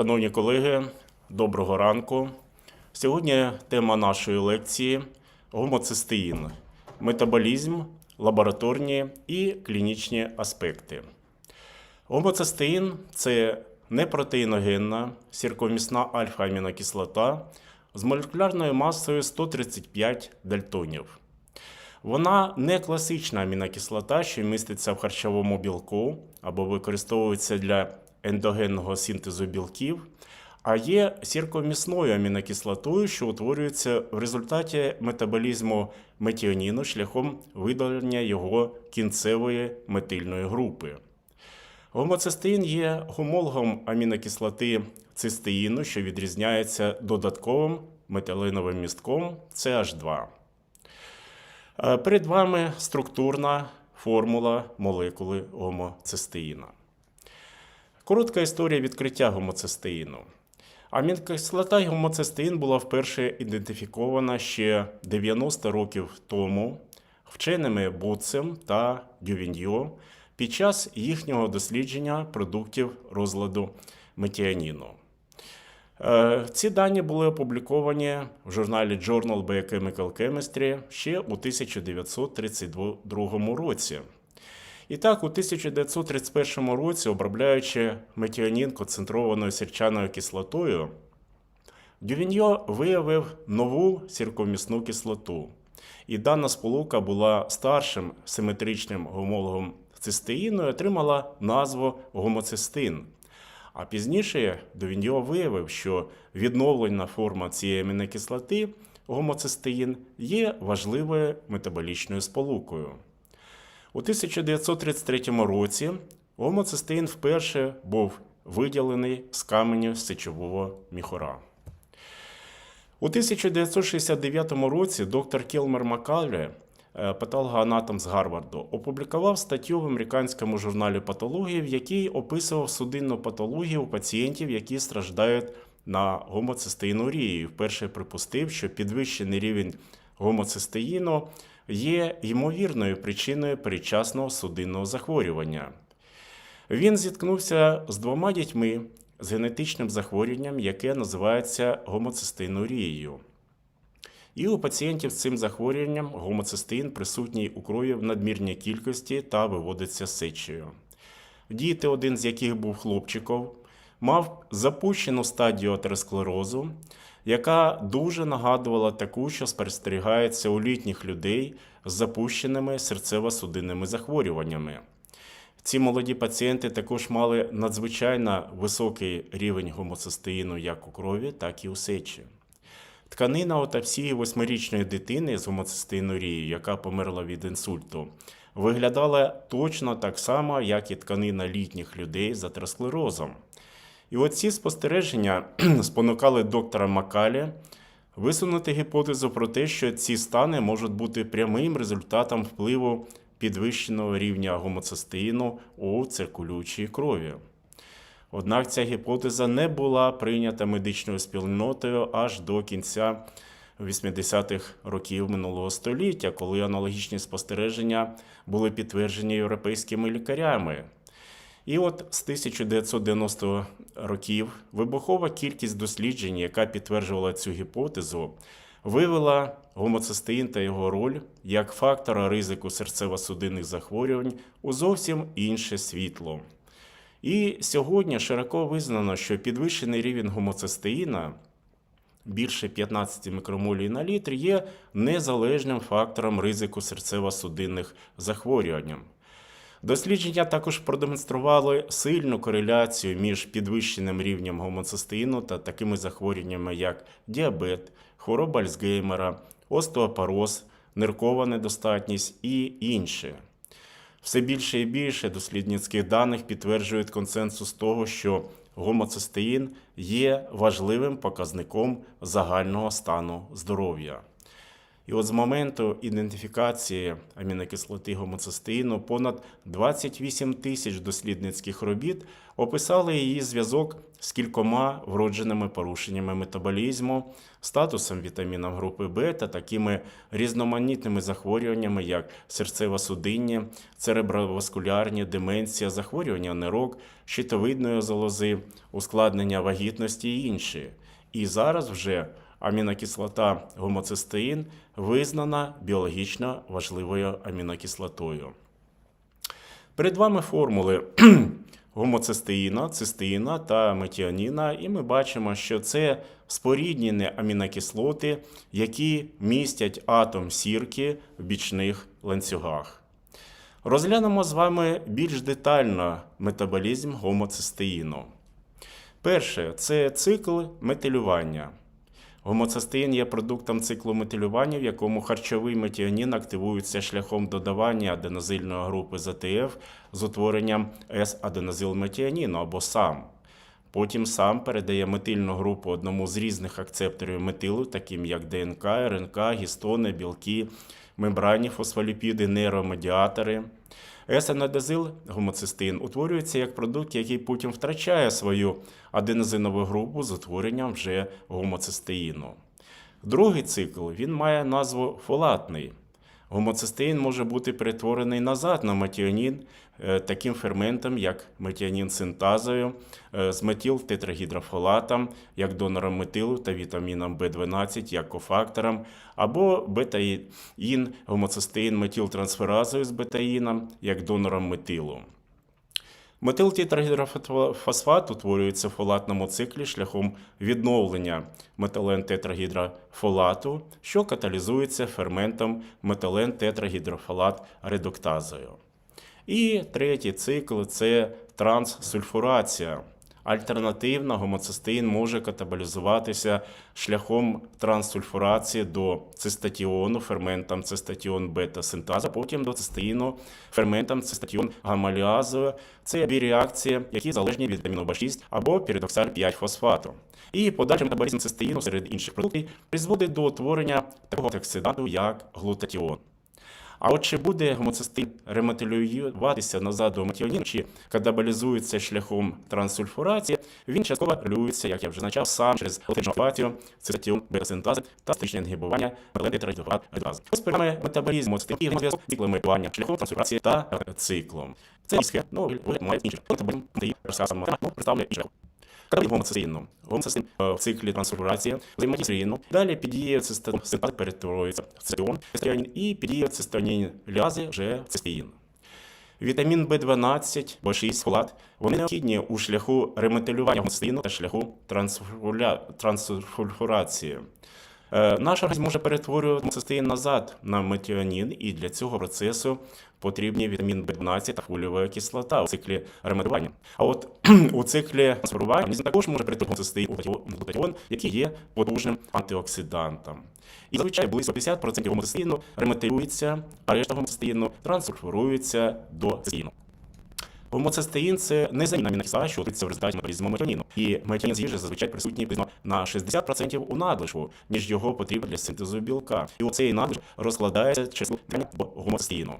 Шановні колеги, доброго ранку. Сьогодні тема нашої лекції гомоцистеїн, метаболізм, лабораторні і клінічні аспекти. Гомоцистеїн – це непротеїногенна сірковмісна альфа-амінокислота з молекулярною масою 135 дальтонів. Вона не класична амінокислота, що міститься в харчовому білку або використовується для ендогенного синтезу білків, а є сірковмісною амінокислотою, що утворюється в результаті метаболізму метіоніну шляхом видалення його кінцевої метильної групи. Гомоцистеїн є гомологом амінокислоти цистеїну, що відрізняється додатковим метилиновим містком CH2. Е, Перед вами структурна формула молекули гомоцистеїна. Коротка історія відкриття гомоцистеїну. Амінокислота гомоцистеїн була вперше ідентифікована ще 90 років тому вченими Буцем та Дювіньо під час їхнього дослідження продуктів розладу метіаніну. Е, Ці дані були опубліковані в журналі Journal Biochemical Chemistry ще у 1932 році. І так, у 1931 році, обробляючи метіонін концентрованою сірчаною кислотою, Дювіньо виявив нову сірковмісну кислоту. І дана сполука була старшим симетричним гомологом цистеїну і отримала назву гомоцистин. А пізніше Довіньо виявив, що відновлена форма цієї амінокислоти гомоцистеїн є важливою метаболічною сполукою. У 1933 році гомоцистеїн вперше був виділений з каменю сечового міхора. У 1969 році доктор Келмер Маккаллі, е, патологоанатом з Гарварду, опублікував статтю в американському журналі патології, в якій описував судинну патологію у пацієнтів, які страждають на гомоцистеїнурію. Вперше припустив, що підвищений рівень гомоцистеїну є ймовірною причиною передчасного судинного захворювання. Він зіткнувся з двома дітьми з генетичним захворюванням, яке називається гомоцистеїнурією. І у пацієнтів з цим захворюванням гомоцистеїн присутній у крові в надмірній кількості та виводиться сечею. Діти, один з яких був хлопчиком, мав запущену стадію атеросклерозу, яка дуже нагадувала таку, що спостерігається у літніх людей з запущеними серцево-судинними захворюваннями. Ці молоді пацієнти також мали надзвичайно високий рівень гомоцистеїну як у крові, так і у сечі. Тканина отапсії восьмирічної дитини з гомоцистеїнурією, яка померла від інсульту, виглядала точно так само, як і тканина літніх людей з атеросклерозом. І оці спостереження спонукали доктора Макалі висунути гіпотезу про те, що ці стани можуть бути прямим результатом впливу підвищеного рівня гомоцистеїну у циркулюючій крові. Однак ця гіпотеза не була прийнята медичною спільнотою аж до кінця 80-х років минулого століття, коли аналогічні спостереження були підтверджені європейськими лікарями. І от з 1990 років вибухова кількість досліджень, яка підтверджувала цю гіпотезу, вивела гомоцистеїн та його роль як фактора ризику серцево-судинних захворювань у зовсім інше світло. І сьогодні широко визнано, що підвищений рівень гомоцистеїна більше 15 мікромолій на літр є незалежним фактором ризику серцево-судинних захворювань. Дослідження також продемонстрували сильну кореляцію між підвищеним рівнем гомоцистеїну та такими захворюваннями, як діабет, хвороба Альцгеймера, остеопороз, ниркова недостатність і інше. Все більше і більше дослідницьких даних підтверджують консенсус того, що гомоцистеїн є важливим показником загального стану здоров'я. І от з моменту ідентифікації амінокислоти гомоцистеїну понад 28 тисяч дослідницьких робіт описали її зв'язок з кількома вродженими порушеннями метаболізму, статусом вітамінів групи Б та такими різноманітними захворюваннями, як серцево-судинні, цереброваскулярні, деменція, захворювання нирок, щитовидної залози, ускладнення вагітності і інші. І зараз вже амінокислота гомоцистеїн визнана біологічно важливою амінокислотою. Перед вами формули гомоцистеїна, цистеїна та метіоніна, і ми бачимо, що це споріднені амінокислоти, які містять атом сірки в бічних ланцюгах. Розглянемо з вами більш детально метаболізм гомоцистеїну. Перше це цикл метилювання. Гомоцистеїн є продуктом циклу метилювання, в якому харчовий метіонін активується шляхом додавання аденозильної групи ЗТФ з утворенням С-аденозилметіоніну або САМ. Потім сам передає метильну групу одному з різних акцепторів метилу, таким як ДНК, РНК, гістони, білки, мембранні фосфоліпіди, нейромедіатори. Есенадезил гомоцистин, утворюється як продукт, який потім втрачає свою аденозинову групу з утворенням вже гомоцистеїну. Другий цикл він має назву фолатний. Гомоцистеїн може бути перетворений назад на метіонін е, таким ферментом, як метіонін синтазою, з з метилтетрагідрофолатом, як донором метилу та вітаміном В12, як кофактором, або бетаїн гомоцистеїн метілтрансферазою з бетаїном, як донором метилу. Метилтетрагідрофосфат утворюється в фолатному циклі шляхом відновлення метилентетрагідрофолату, що каталізується ферментом метилентетрагідрофолат редуктазою. І третій цикл це транссульфурація. Альтернативно, гомоцистеїн може катаболізуватися шляхом транссульфурації до цистатіону ферментом цистатіон бета синтаза, потім до цистеїну ферментом цистатіон гамаліазою. Це дві реакції, які залежні від вітаміну В6 або піридоксаль 5 фосфату. І подальший метаболізм цистеїну серед інших продуктів призводить до утворення такого оксиданту, як глутатіон. А от чи буде гомоцистин реметилюватися назад до метіоніну, чи катаболізується шляхом трансульфурації, він частково регулюється, як я вже зазначав, сам через електрофатію, цистатіон бета-синтази та стичне інгібування метилентетрагідрофат редуктази. Ось пряме метаболізм цистин і зв'язок з циклами метилювання шляхом трансульфурації та циклом. Це різке, ну, має інших. Метаболізм дає розказано, ну. Катаболізм гомоцистеїну. Гомоцистеїн е, в циклі трансфігурації цистеїну. Далі підіє цистеїну перетворюється в цистеїн, і підіє цистеїн лязи вже в цистеїн. Вітамін В12, В6, фолат вони необхідні у шляху реметилювання гомоцистину та шляху трансфульгурації. Наш організм може перетворювати гомоцистеїн назад на метіонін, і для цього процесу потрібні вітамін В12 та фолієва кислота у циклі реметування. А от у циклі трансформування організм також може перетворити гомоцистеїн у глутатіон, який є потужним антиоксидантом. І зазвичай близько 50% гомоцистеїну реметилюється, а решта гомоцистеїну трансульфурується до цистеїну. Гомоцистеїн – це незамінна амінокислота, що утворюється в результаті метаболізму метіоніну. І метіонін з їжі зазвичай присутній приблизно на 60% у надлишку, ніж його потрібно для синтезу білка. І оцей надлиш розкладається через до гомоцистеїну.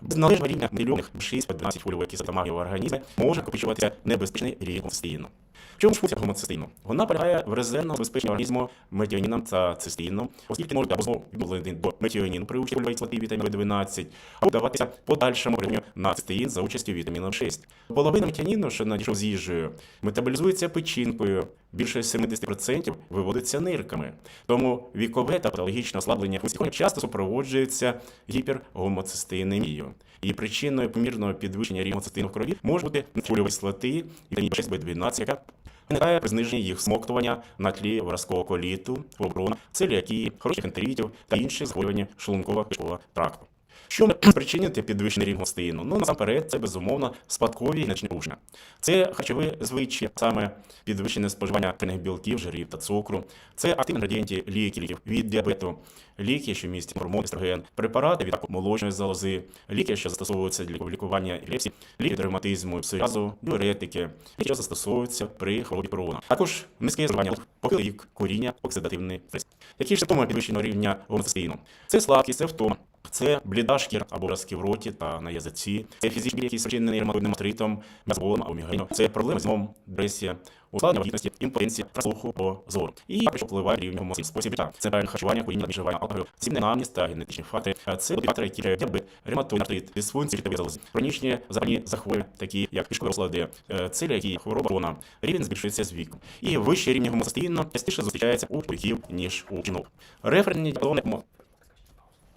Без належного рівня мільйонних 6 по 12 фольової кислоти магії в організмі може накопичуватися небезпечний рівень гомоцистеїну. В чому ж функція гомоцистину? Вона полягає в резервному забезпеченні організму метіоніном та цистеїном, оскільки можуть або відновлені до метіоніну при участі кислоти вітаміну В12, або даватися подальшому рівню на цистеїн за участю вітаміну 6. Половина метіоніну, що надійшов з їжею, метаболізується печінкою, більше 70% виводиться нирками. Тому вікове та патологічне ослаблення функцій часто супроводжується гіпергомоцистеїнемією. І причиною помірного підвищення рівня в крові може бути фольової кислоти вітамін 6 B12, яка виникає при зниженні їх смоктування на тлі виразкового коліту, фоброна, целіакії, хороших ентеритів та інших захворювань шлунково кишкового тракту. Що може спричинити підвищений рівень гостину? Ну, насамперед, це безумовно спадкові генетичні порушення. Це харчові звичаї, саме підвищене споживання білків, жирів та цукру. Це активні інгредієнти ліків від діабету, ліки, що містять гормон естроген, препарати від раку молочної залози, ліки, що застосовуються для лікування епілепсії, ліки від ревматизму, псоріазу, діуретики, ліки, що застосовуються при хворобі Крона. Також низьке споживання похилий коріння, оксидативний стрес. Які ж симптоми підвищеного рівня гомоцистеїну? Це слабкість, це втома, це бліда шкіра або виразки в роті та на язиці, це фізичні які спричинені ревматоїдним артритом, мезоболом або мігренью, це проблеми з сном, депресія, ускладнення вагітності, імпотенція, слуху по зору. І також впливає рівень гомоцистеїну. спосіб життя. Це правильне харчування, куріння, вживання алкоголю, сімейний намність та генетичні фактори. Це фактори, які діабет, ревматоїдний артрит, дисфункції щитової залози, хронічні запальні захворювання, такі як пішкові розлади, е, целіакі, хвороба Крона. Рівень збільшується з віком. І вищий рівень гомоцистеїну частіше зустрічається у чоловіків, ніж у жінок. Референтні діапазони мо-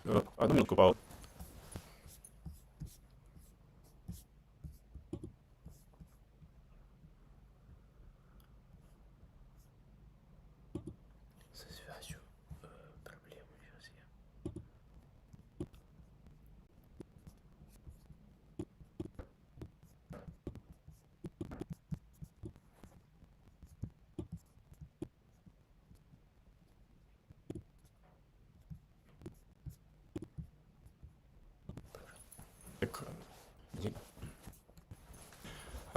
Е, Одну минутку, Павло. Так.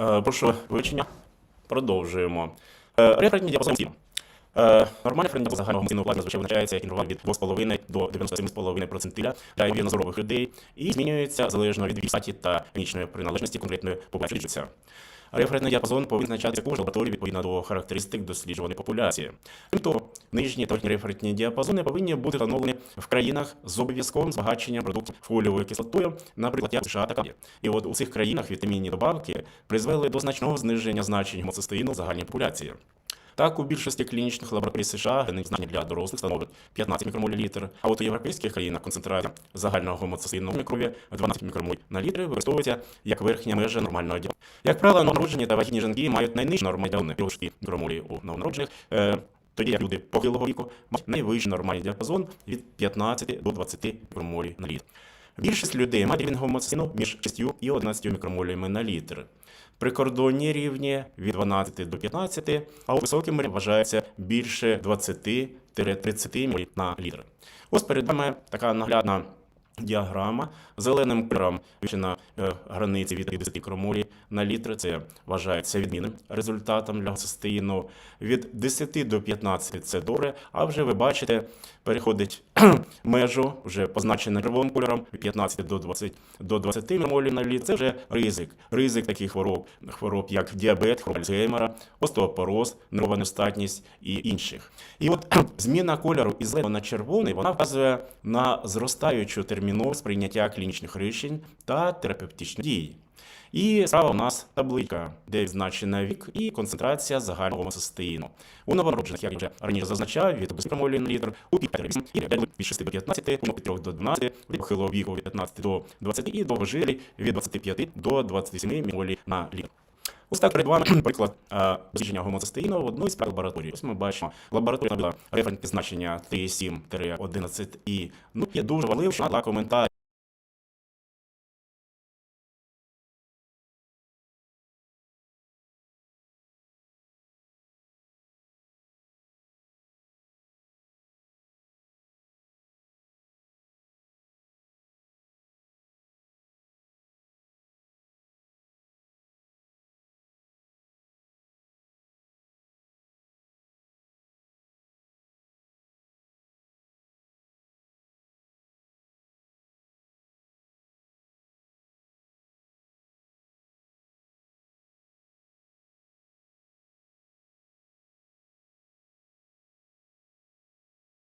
Е, Прошу вивчення. Продовжуємо. Референтні діапазон стіну. Е, Нормальний референтний діапазон загального гомоцистеїну влади зазвичай визначається як інтервал від 2,5 до 97,5 процентиля для вірно-здорових людей і змінюється залежно від статі та етнічної приналежності конкретної популяції. Референтний діапазон повинен визначатися також лабораторії відповідно до характеристик досліджуваної популяції. Крім того, нижні та верхні референтні діапазони повинні бути встановлені в країнах з обов'язковим збагаченням продуктів фоліовою кислотою, наприклад, як США та Канаді. І от у цих країнах вітамінні добавки призвели до значного зниження значень гомоцистеїну в загальній популяції. Так, у більшості клінічних лабораторій США генетичні знання для дорослих становить 15 мікромоль літр, а от у європейських країнах концентрація загального гомоцистеїну в крові 12 мікромоль на літр використовується як верхня межа нормального діапазону. Як правило, новонароджені та вагітні жінки мають найнижчі норми діапазону 6 мікромолі у новонароджених, е, тоді як люди похилого віку мають найвищий нормальний діапазон від 15 до 20 мікромолі на літр. Більшість людей має рівень гомоцистеїну між 6 і 11 мікромолями на літр. Прикордонні рівні від 12 до 15, а у високому рівні вважається більше 20-30 мл на літр. Ось перед вами така наглядна діаграма. Зеленим кольором вивчена е, границі від 10 мікромолі на літр. Це вважається відмінним результатом для гомоцистеїну. Від 10 до 15 це добре, а вже ви бачите, переходить межу, вже позначена червоним кольором, від 15 до 20, до 20 мілімолів на літр. Це вже ризик. Ризик таких хвороб, хвороб як діабет, хвороба Альцгеймера, остеопороз, нервова нестатність і інших. І от зміна кольору із зеленого на червоний вона вказує на зростаючу терміновість сприйняття клінічних рішень та терапевтичних дій. І справа у нас таблиця, де відзначена вік і концентрація загального гомоцистеїну. У новонароджених, як вже раніше зазначав, від 10 літр, у 5 і від 6 до 15, у 3 до 12, від похилого віку від 15 до 20 і довгожилі від 25 до 27 молі на літр. Ось так перед вами приклад е, дослідження гомоцистеїну в одній з лабораторій. Ось ми бачимо, лабораторія набила референтне значення 3,7-11 і ну, є дуже важливо, що надала коментар.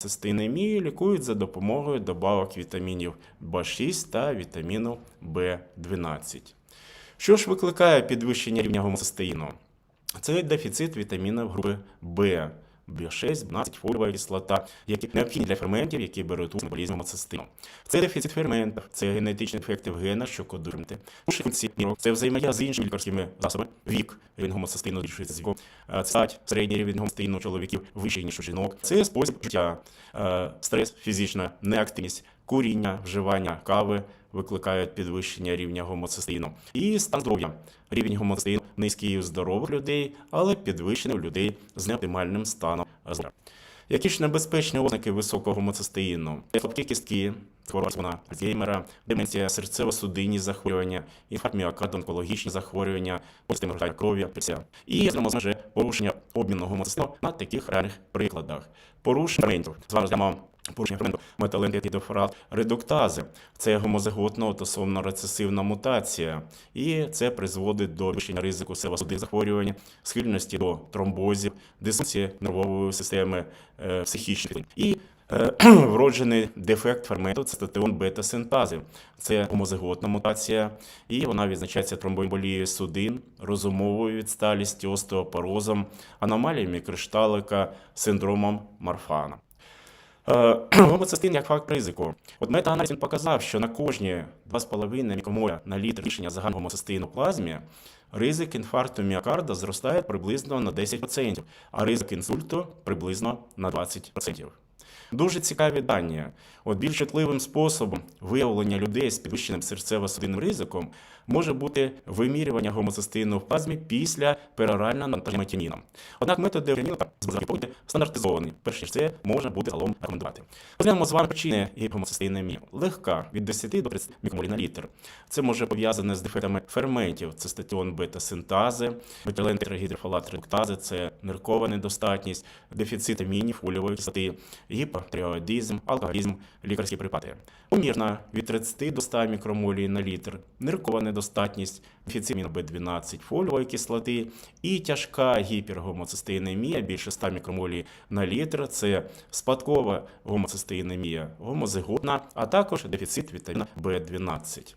Цистинемію лікують за допомогою добавок вітамінів В6 та вітаміну В12. Що ж викликає підвищення рівня гомоцистеїну? Це дефіцит вітамінів групи В, В6, 12, фоліова кислота, які необхідні для ферментів, які беруть у метаболізмі гомоцистеїну. Це дефіцит ферментів, це генетичні ефекти в генах, що кодують. Функції нейронів, це взаємодія з іншими лікарськими засобами, вік, рівень гомоцистеїну збільшується з віком, Е, стать, середній рівень гомоцистеїну у чоловіків вищий, ніж у жінок. Це спосіб життя, е, стрес, фізична неактивність, куріння, вживання кави викликають підвищення рівня гомоцистеїну. І стан здоров'я. Рівень гомоцистеїну низький у здорових людей, але підвищений у людей з неоптимальним станом здоров'я. Які ж небезпечні ознаки високого гомоцистеїну? Слабкі кістки, хвороба Альцгеймера, деменція, серцево-судинні захворювання, інфаркт міокарду, онкологічні захворювання, враження крові, після. І зокрема, може порушення обміну гомоцистеїну на таких реальних прикладах. Порушення. З вами порушення ферменту редуктази. Це гомозиготна autoсомно рецесивна мутація, і це призводить до підвищення ризику серцево-судинних захворювань, схильності до тромбозів, дисфункції нервової системи, е, психічних і е, вроджений дефект ферменту це статеон бета-синтази. Це гомозиготна мутація, і вона відзначається тромбоемболією судин, розумовою відсталістю, остеопорозом, аномаліями кришталика, синдромом Марфана. Е, Гомоцистин як факт ризику. От метааналіз він показав, що на кожні 2,5 мікомоля на літр рішення загального гомоцистину в плазмі ризик інфаркту міокарда зростає приблизно на 10%, а ризик інсульту приблизно на 20%. Дуже цікаві дані. От більш чутливим способом виявлення людей з підвищеним серцево-судинним ризиком може бути вимірювання гомоцистину в плазмі після перорального навантаження метініном. Однак метод Деорініла буде стандартизований. Перш ніж це можна буде загалом рекомендувати. Розглянемо з вами причини гіпомоцистеїнемії. Легка від 10 до 30 мікромолів на літр. Це може пов'язане з дефектами ферментів. Це статіон бета-синтази, метилентергідрофолат редуктази, це ниркова недостатність, дефіцит амінів, фоліової кислоти, гіпотиреоїдизм, алкоголізм, лікарські припади. Помірна від 30 до 100 мікромолій на літр, ниркова недостатність, дефіцит аміну Б12, фоліової кислоти і тяжка гіпергомоцистеїнемія більше 100 мікромолій на літр. Це спадкова гомоцистеїнемія, гомозиготна, а також дефіцит вітаміна Б12.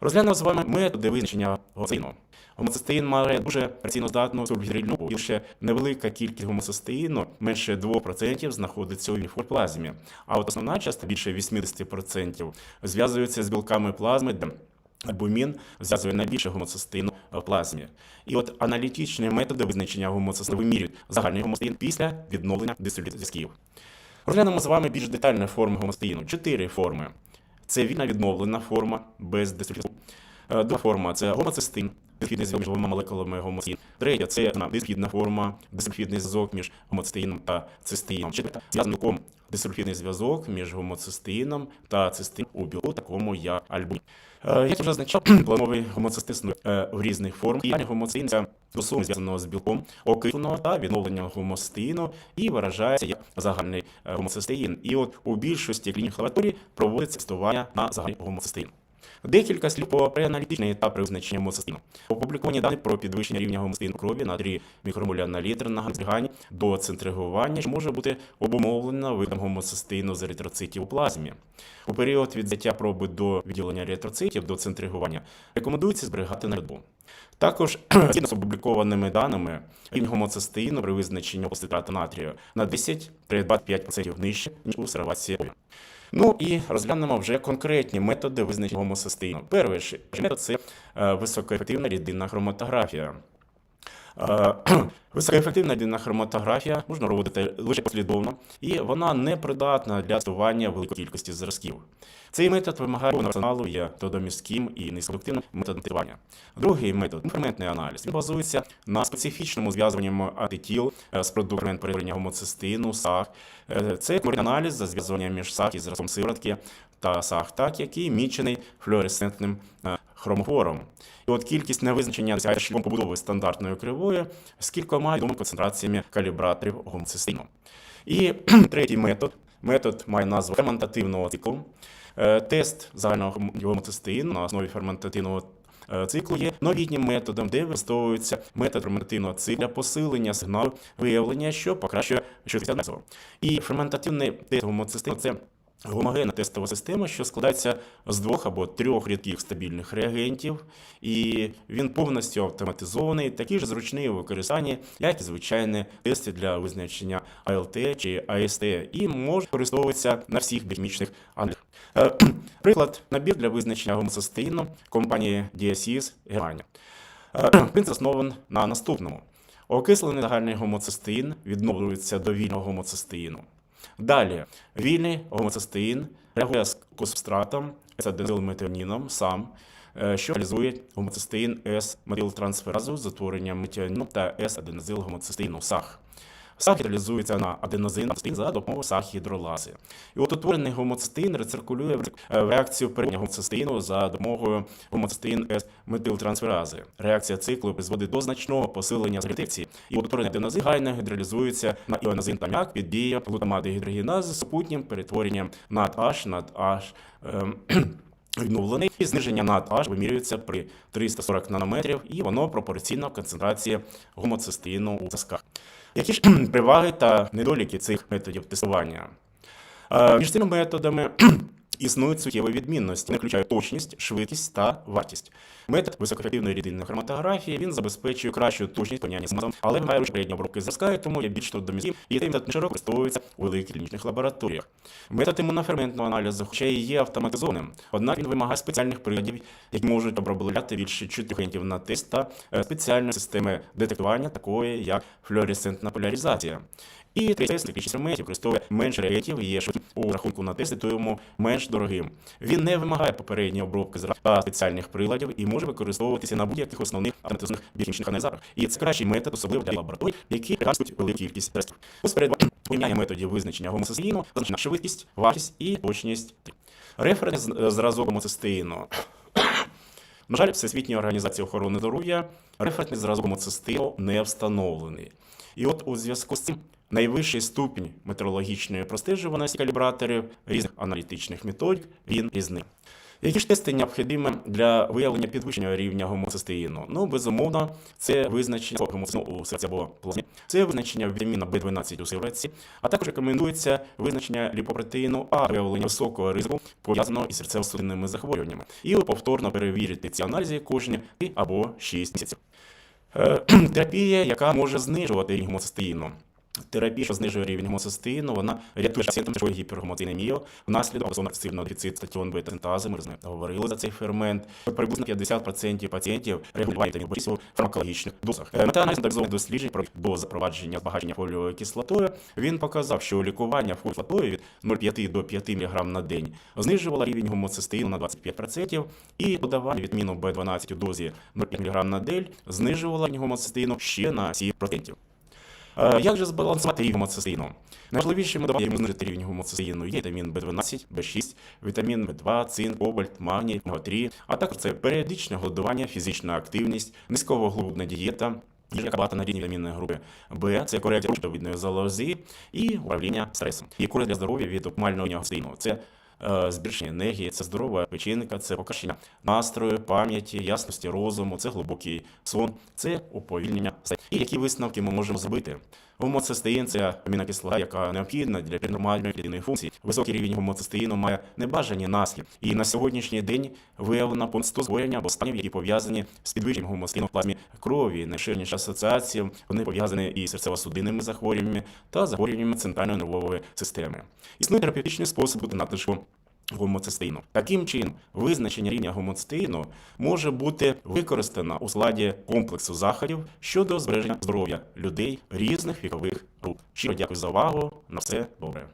Розглянемо з вами методи визначення гомоцистеїну. Гомоцистеїн має дуже праційноздатну сульфігідрильну групу. І лише невелика кількість гомоцистеїну, менше 2%, знаходиться у ліфоплазмі. А от основна частина, більше 80%, зв'язується з білками плазми, де альбумін зв'язує найбільше гомоцистеїну в плазмі. І от аналітичні методи визначення гомоцистеїну вимірюють загальний гомоцистеїн після відновлення зв'язків. Розглянемо з вами більш детальні форми гомоцистеїну. Чотири форми. Це вільна відновлена форма без дисульфізу. Е, Друга форма це гомоцистин, дисульфідний зв'язок між двома молекулами гомоцистеїну. Третя це вона, дисульфідна форма, дисульфідний зв'язок між гомоцистеїном та цистеїном. Четверта зв'язником дисульфідний зв'язок між гомоцистеїном та цистеїном у білку, такому як альбумін. Е, Як я вже зазначав, плановий гомоцистин е, в різних формах. І гомоцистин це стосунок зв'язаного з білком окисленого та відновлення гомоцистеїну і виражається як загальний гомоцистеїн. І от у більшості клінік лабораторій проводиться тестування на загальний гомоцистеїн. Декілька слів про преаналітичний етап визначення гомоцистину. Опубліковані дані про підвищення рівня гомоцистину крові на 3 мікромоля на літр на зберігання до центригування, що може бути обумовлено видом гомоцистину з еритроцитів у плазмі. У період від взяття проби до відділення еритроцитів до центригування рекомендується зберігати на льоду. Також згідно з опублікованими даними, рівень гомоцистеїну при визначенні оститрату натрію на 10-25% нижче, ніж у сервації. Ну і розглянемо вже конкретні методи визначення гомоцистеїну. Перший метод це е, високоефективна рідинна хроматографія. Е, Високоефективна рідинна хроматографія можна робити лише послідовно, і вона не придатна для тестування великої кількості зразків. Цей метод вимагає арсеналу, є тодоміським і низькоефективним методом тестування. Другий метод інферментний аналіз. Він базується на специфічному зв'язуванні антитіл е, з продуктом перетворення гомоцистину, САГ. Е, Це аналіз за зв'язування між САГ і зразком сиворотки та САГ, так, який мічений флуоресцентним е, хромофором. І от кількість невизначення досягає шляхом побудови стандартної кривої з кількома відомими концентраціями калібраторів гомоцистину. І третій метод. Метод має назву ферментативного циклу. Е, Тест загального гомоцистеїну на основі ферментативного е, циклу є новітнім методом, де використовується метод ферментативного циклу для посилення сигналу виявлення, що покращує аналізу. І ферментативний тест гомоцистину – це Гомогенна тестова система, що складається з двох або трьох рідких стабільних реагентів, і він повністю автоматизований, такий ж зручний у використанні, як і звичайні тести для визначення АЛТ чи АСТ, і може використовуватися на всіх біохімічних аналізах. Е, Приклад набір для визначення гомоцистеїну компанії DSIS Германія. Принцип заснований на наступному. Окислений загальний гомоцистеїн відновлюється до вільного гомоцистеїну. Далі, вільний гомоцистеїн реагує з косубстратом, це метіоніном сам, е, що реалізує гомоцистеїн С-метилтрансферазу з утворенням метіоніну та С-аденозил-гомоцистеїну САХ. САХ реалізується на аденозин за допомогою САХ-гідролази. І от утворений гомоцистеїн рециркулює в е, реакцію переднього гомоцистеїну за допомогою гомоцистеїн С-метилтрансферази. Реакція циклу призводить до значного посилення ретекції. І от утворений аденозин гайно гідролізується на іонозин та м'як під дією глутамати гідрогенази з супутнім перетворенням над H над H ем, відновлений. Зниження над H вимірюється при 340 нанометрів, і воно пропорційно концентрації гомоцистеїну у сосках. Які ж переваги та недоліки цих методів тестування? Е, Між цими методами існують суттєві відмінності, не включають точність, швидкість та вартість. Метод високоефективної рідинної хроматографії він забезпечує кращу точність порівняння з мазом, але ручної передньої обробки зразка, тому є більш трудомістким, і цей метод не широко використовується у великих клінічних лабораторіях. Метод імуноферментного аналізу, хоча і є автоматизованим, однак він вимагає спеціальних приладів, які можуть обробляти більше чотирьох на тест та е, спеціальної системи детектування, такої як флуоресцентна поляризація. І тест кількість інструментів використовує менше реагентів є швидким у рахунку на тести, тому менш дорогим. Він не вимагає попередньої обробки та спеціальних приладів і може використовуватися на будь-яких основних автоматизованих біохімічних аналізаторах. І це кращий метод, особливо для лабораторій, які пригадують велику кількість тестів. Ось перед порівняння методів визначення гомоцистеїну, зазначена швидкість, вартість і точність. Референс зразок гомоцистеїну. На жаль, Всесвітня організація охорони здоров'я референтний зразок гомоцистеїну не встановлений. І от у зв'язку з цим найвищий ступінь метрологічної простежуваності калібраторів різних аналітичних методик він різний. Які ж тести необхідні для виявлення підвищення рівня гомоцистеїну? Ну, безумовно, це визначення гомоцистеїну у серці або плазмі, це визначення вітаміна В12 у сиворотці, а також рекомендується визначення ліпопротеїну А виявлення високого ризику пов'язаного із серцево-судинними захворюваннями. І повторно перевірити ці аналізи кожні 3 або 6 місяців. Е, Терапія, яка може знижувати рівень гомоцистеїну. Терапія, що знижує рівень гомоцистеїну, вона рятує пацієнтам такої гіпергомоцинемії внаслідок активного дефіциту статіон бета-синтази. Ми з нею говорили за цей фермент. Приблизно 50% пацієнтів регулювають в фармакологічних дозах. Е, Мета аналізу так досліджень про до запровадження збагачення фоліовою кислотою. Він показав, що лікування фоліовою від 0,5 до 5 мг на день знижувало рівень гомоцистеїну на 25%, і додавання вітаміну В12 у дозі 0,5 мг на день знижувало рівень гомоцистеїну ще на 7%. Е, Як же збалансувати рівень гомоцистеїну? Найважливішими даваннями знижити рівень гомоцистеїну є вітамін В12, В6, вітамін В2, цинк, кобальт, магній, омега-3, а також це періодичне голодування, фізична активність, низьковуглеводна дієта, яка багата на рівні вітамінної групи Б, це корекція щитовидної залози і управління стресом. І користь для здоров'я від оптимального гомоцистеїну. Це е, збільшення енергії, це здорова печінка, це покращення настрою, пам'яті, ясності розуму, це глибокий сон, це уповільнення. І які висновки ми можемо зробити? Гомоцистеїн – це амінокислота, яка необхідна для нормальної клітинної функції. Високий рівень гомоцистеїну має небажані наслідки. І на сьогоднішній день виявлено понад 100 збурення або станів, які пов'язані з підвищенням гомоцистеїну в плазмі крові. Найширніша асоціація вони пов'язані і серцево-судинними захворюваннями та захворюваннями центральної нервової системи. Існує терапевтичний спосіб бути надлишку гомоцистеїну. Таким чином, визначення рівня гомоцистеїну може бути використано у складі комплексу заходів щодо збереження здоров'я людей різних вікових груп. Щиро дякую за увагу. На все добре.